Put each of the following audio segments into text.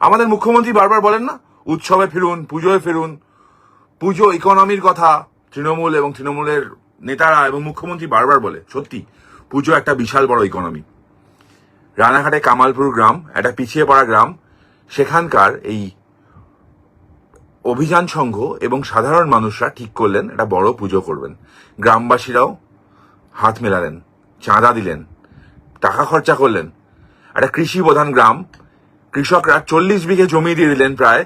আমাদের মুখ্যমন্ত্রী বারবার বলেন না, উৎসবে ফিরুন, পুজোয় ফিরুন। পুজো ইকোনমির কথা তৃণমূল এবং তৃণমূলের নেতারা এবং মুখ্যমন্ত্রী বারবার বলে, সত্যি, পুজো একটা বিশাল বড় ইকোনমি রানাঘাটে কামালপুর গ্রাম, একটা পিছিয়ে পড়া গ্রাম, সেখানকার এই অভিযান সংঘ এবং সাধারণ মানুষরা ঠিক করলেন, একটা বড় পুজো করবেন। গ্রামবাসীরাও হাত মেলালেন, চাঁদা দিলেন, টাকা খরচা করলেন। একটা কৃষি প্রধান গ্রাম কৃষকরা চল্লিশ বিঘে জমি দিয়ে দিলেন প্রায়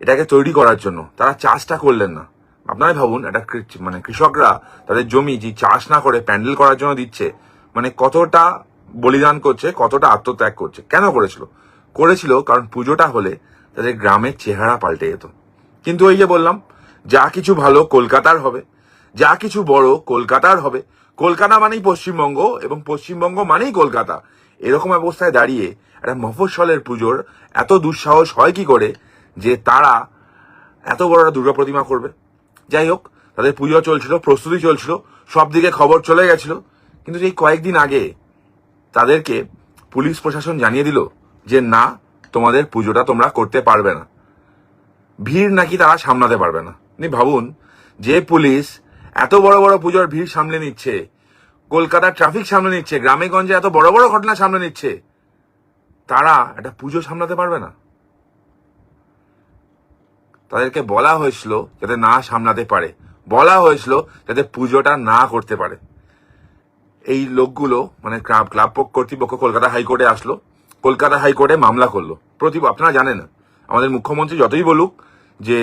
এটাকে তৈরি করার জন্য। তারা চাষটা করলেন না। আপনারাই ভাবুন, একটা মানে কৃষকরা তাদের জমি যে চাষ না করে প্যান্ডেল করার জন্য দিচ্ছে মানে কতটা বলিদান করছে, কতটা আত্মত্যাগ করছে। কেন করেছিল? করেছিল কারণ পুজোটা হলে তাদের গ্রামের চেহারা পাল্টে যেত। কিন্তু ওই যে বললাম, যা কিছু ভালো কলকাতার হবে, যা কিছু বড় কলকাতার হবে। কলকাতা মানেই পশ্চিমবঙ্গ এবং পশ্চিমবঙ্গ মানেই কলকাতা। এরকম অবস্থায় দাঁড়িয়ে একটা মফস্বলের পুজোর এত দুঃসাহস হয় কি করে যে তারা এত বড় একটা দুর্গা প্রতিমা করবে? যাই হোক, তাদের পুজো চলছিল, প্রস্তুতি চলছিল, সব দিকে খবর চলে গেছিল। কিন্তু এই কয়েকদিন আগে তাদেরকে পুলিশ প্রশাসন জানিয়ে দিল যে, না, তোমাদের পুজোটা তোমরা করতে পারবে না। ভিড় নাকি তারা সামলাতে পারবে না। ভাবুন, যে পুলিশ এত বড় বড় পুজোর ভিড় সামলে নিচ্ছে কলকাতার ট্রাফিক সামনে নিচ্ছে গ্রামে গঞ্জে এত বড় বড় ঘটনা সামনে নিচ্ছে, তারা একটা পুজো সামলাতে পারবে না। তাদেরকে বলা হয়েছিল যাতে না সামলাতে পারে, বলা হয়েছিল যাতে পুজোটা না করতে পারে। এই লোকগুলো মানে ক্লাব ক্লাব কর্তৃপক্ষ কলকাতা হাইকোর্টে আসলো, কলকাতা হাইকোর্টে মামলা করল। প্রতি, আপনারা জানেন, আমাদের মুখ্যমন্ত্রী যতই বলুক যে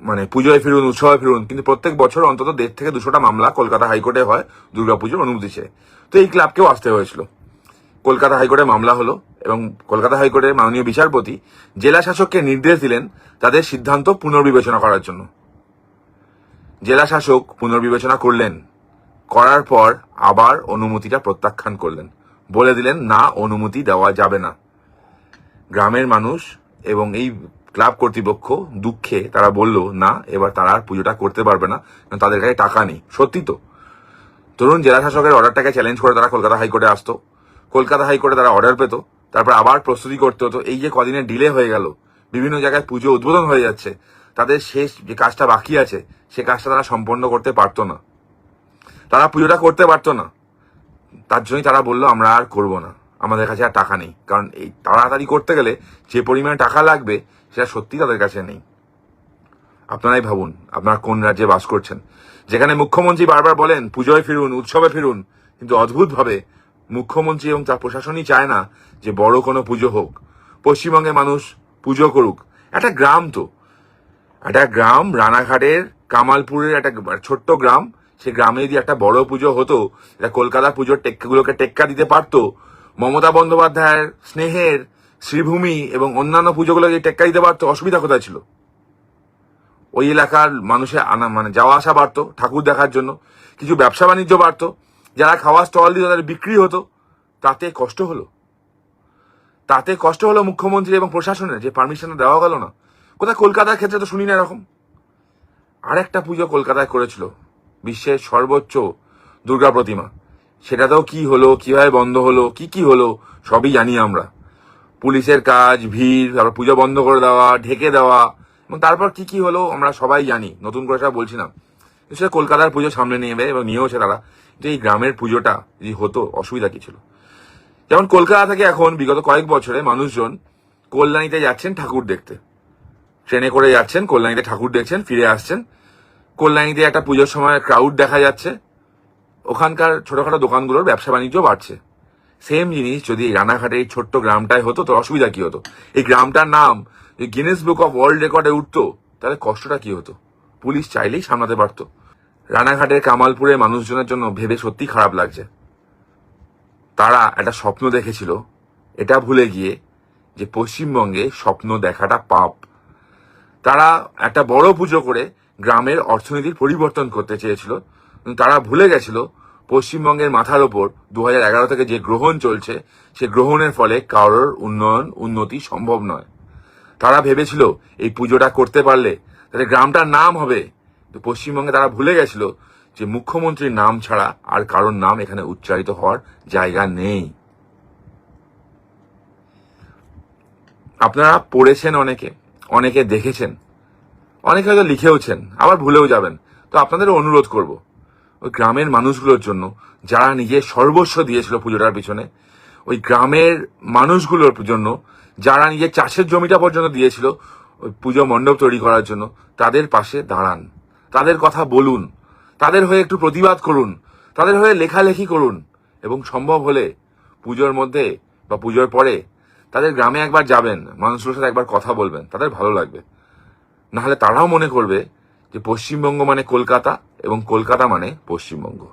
মানে পুজোয় ফিরুন, উৎসবে ফিরুন, কিন্তু প্রত্যেক বছর অন্তত দেড় থেকে দুশোটা মামলা কলকাতা হাইকোর্টে হয়, দুর্গাপুজোর অনুমতি চেয়ে। তো এই ক্লাবকেও আসতে হয়েছিল। কলকাতা হাইকোর্টে মামলা হলো এবং কলকাতা হাইকোর্টের মাননীয় বিচারপতি জেলা শাসককে নির্দেশ দিলেন তাদের সিদ্ধান্ত পুনর্বিবেচনা করার জন্য। জেলা শাসক পুনর্বিবেচনা করলেন, করার পর আবার অনুমতিটা প্রত্যাখ্যান করলেন। বলে দিলেন, না, অনুমতি দেওয়া যাবে না। গ্রামের মানুষ এবং এই ক্লাব কর্তৃপক্ষ দুঃখে তারা বলল, না, এবার তারা আর পুজোটা করতে পারবে না, কারণ তাদের কাছে টাকা নেই। সত্যি তো। ধরুন জেলা শাসকের অর্ডারটাকে চ্যালেঞ্জ করে তারা কলকাতা হাইকোর্টে আসতো। কলকাতা হাইকোর্টে তারা অর্ডার পেত, তারপর আবার প্রস্তুতি করতে হতো। এই যে কদিনের ডিলে হয়ে গেল, বিভিন্ন জায়গায় পুজো উদ্বোধন হয়ে যাচ্ছে, তাদের শেষ যে কাজটা বাকি আছে, সে কাজটা তারা সম্পন্ন করতে পারতো না। তারা পুজোটা করতে পারতো না। তার জন্যই তারা বলল, আমরা আর করব না। আমাদের কাছে আর টাকা নেই। কারণ এই তাড়াতাড়ি করতে গেলে যে পরিমাণে টাকা লাগবে, সেটা সত্যি তাদের কাছে নেই। আপনারাই ভাবুন, আপনারা কোন রাজ্যে বাস করছেন? যেখানে মুখ্যমন্ত্রী বারবার বলেন, পুজোয় ফিরুন, উৎসবে ফিরুন, কিন্তু অদ্ভুতভাবে মুখ্যমন্ত্রী এবং তার প্রশাসনই চায় না যে বড় কোনো পুজো হোক। পশ্চিমবঙ্গে মানুষ পুজো করুক। একটা গ্রাম তো। একটা গ্রাম, রানাঘাটের, কামালপুরের একটা ছোট্ট গ্রাম, সে গ্রামে যদি একটা বড় পুজো হতো এটা কলকাতা পুজোর টেক্কাগুলোকে টেক্কা দিতে পারতো মমতা বন্দ্যোপাধ্যায়ের স্নেহের শ্রীভূমি এবং অন্যান্য পুজোগুলোকে টেক্কা দিতে পারতো, অসুবিধা কোথায় ছিল? ওই এলাকার মানুষের আনা মানে যাওয়া আসা বাড়তো, ঠাকুর দেখার জন্য। কিছু ব্যবসা বাণিজ্য বাড়তো। যারা খাওয়া স্টল দিত, তাদের বিক্রি হতো। তাতে কষ্ট হলো? তাতে কষ্ট হলো মুখ্যমন্ত্রী এবং প্রশাসনের, যে পারমিশন দেওয়া গেল না। কোথায় কলকাতার ক্ষেত্রে তো শুনি না এরকম। আরেকটা পুজো কলকাতায় করেছিল, বিশ্বের সর্বোচ্চ দুর্গা প্রতিমা। সেটাতেও কি হলো, কীভাবে বন্ধ হলো, কি কি হলো, সবই জানি আমরা। পুলিশের কাজ, ভিড়, তারপর পুজো বন্ধ করে দেওয়া, ঢেকে দেওয়া, এবং তারপর কি কি হলো আমরা সবাই জানি, নতুন করে সব বলছি না সেটা কলকাতার পুজো সামনে নিয়ে এবং নিয়েওছে তারা। যে এই গ্রামের পুজোটা যদি হতো, অসুবিধা কি ছিল? যেমন কলকাতা থেকে এখন, বিগত কয়েক বছরে মানুষজন কল্যাণীতে যাচ্ছেন ঠাকুর দেখতে। ট্রেনে করে যাচ্ছেন, কল্যাণীতে ঠাকুর দেখছেন, ফিরে আসছেন। কল্যাণীতে একটা পুজোর সময় ক্রাউড দেখা যাচ্ছে। ওখানকার ছোটখাটো দোকানগুলোর ব্যবসা বাণিজ্য বাড়ছে। সেম জিনিস যদি রানাঘাটের এই ছোট্ট গ্রামটায় হতো তো অসুবিধা কি হতো? এই গ্রামটার নাম গিনেস বুক অফ ওয়ার্ল্ড রেকর্ডে উঠতো, তাহলে কষ্টটা কি হতো? পুলিশ চাইলেই সামলাতে পারতো। রানাঘাটের কামালপুরের মানুষজনের জন্য ভেবে সত্যি খারাপ লাগছে। তারা একটা স্বপ্ন দেখেছিল, এটা ভুলে গিয়ে যে পশ্চিমবঙ্গে স্বপ্ন দেখাটা পাপ। তারা একটা বড় পুজো করে গ্রামের অর্থনীতির পরিবর্তন করতে চেয়েছিল। তারা ভুলে গেছিল পশ্চিমবঙ্গের মাথার ওপর দু থেকে যে গ্রহণ চলছে, সে গ্রহণের ফলে কারোর উন্নয়ন, উন্নতি সম্ভব নয়। তারা ভেবেছিল এই পুজোটা করতে পারলে তাদের গ্রামটার নাম হবে। তো পশ্চিমবঙ্গে তারা ভুলে গেছিল যে মুখ্যমন্ত্রীর নাম ছাড়া আর কারোর নাম এখানে উচ্চারিত হওয়ার জায়গা নেই। আপনারা পড়েছেন অনেকে অনেকে দেখেছেন, অনেকে হয়তো লিখেওছেন, আবার ভুলেও যাবেন। তো আপনাদের অনুরোধ করব ওই গ্রামের মানুষগুলোর জন্য, যারা নিজের সর্বস্ব দিয়েছিল পুজোটার পিছনে, ওই গ্রামের মানুষগুলোর জন্য, যারা নিজের চাষের জমিটা পর্যন্ত দিয়েছিল, ওই পুজো মণ্ডপ তৈরি করার জন্য, তাদের পাশে দাঁড়ান। তাদের কথা বলুন। তাদের হয়ে একটু প্রতিবাদ করুন। তাদের হয়ে লেখালেখি করুন। এবং সম্ভব হলে পুজোর মধ্যে বা পুজোর পরে তাদের গ্রামে একবার যাবেন, মানুষগুলোর সাথে একবার কথা বলবেন। তাদের ভালো লাগবে। নাহলে তারাও মনে করবে যে পশ্চিমবঙ্গ মানে কলকাতা এবং কলকাতা মানে পশ্চিমবঙ্গ।